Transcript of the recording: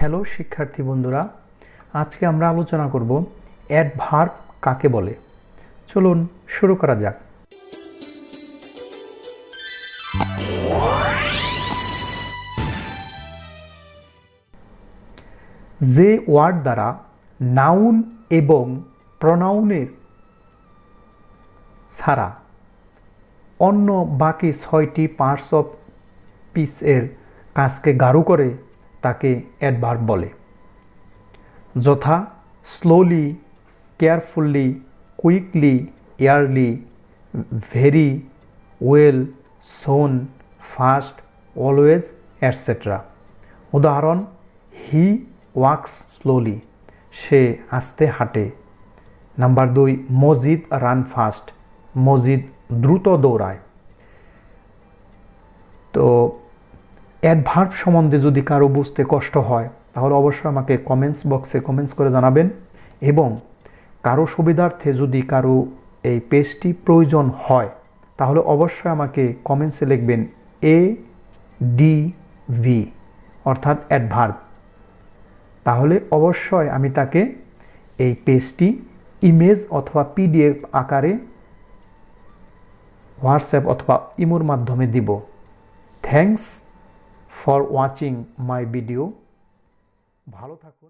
Hello শিক্ষার্থী বন্ধুরা, আজকে আমরা আলোচনা করব অ্যাডভার্ব কাকে বলে। চলুন শুরু করা যাক। যে ওয়ার্ড দ্বারা নাউন এবং প্রনাউনের ছাড়া অন্য বাকি ছয়টি পার্টস অফ পিসের কাজকে গাঢ় করে তাকে অ্যাডভার্ব বলে। যথা slowly carefully quickly early very well soon fast always etcetera উদাহরণ হি ওয়াক্স স্লোলি সে আস্তে হাঁটে। নাম্বার দুই মসজিদ রান ফাস্ট মসজিদ দ্রুত দৌড়ায়। তো অ্যাডভার্ব সম্বন্ধে যদি কারও বুঝতে কষ্ট হয়, তাহলে অবশ্যই আমাকে কমেন্টস বক্সে কমেন্টস করে জানাবেন এবং কারও সুবিধার্থে যদি কারও এই পেজটি প্রয়োজন হয়, তাহলে অবশ্যই আমাকে কমেন্টসে লিখবেন এ ডি ভি অর্থাৎ অ্যাডভার্ব তাহলে অবশ্যই আমি তাকে এই পেজটি ইমেজ অথবা পিডিএফ আকারে হোয়াটসঅ্যাপ অথবা ইমোর মাধ্যমে দিব। Thanks for watching my video ভালো থাকুন।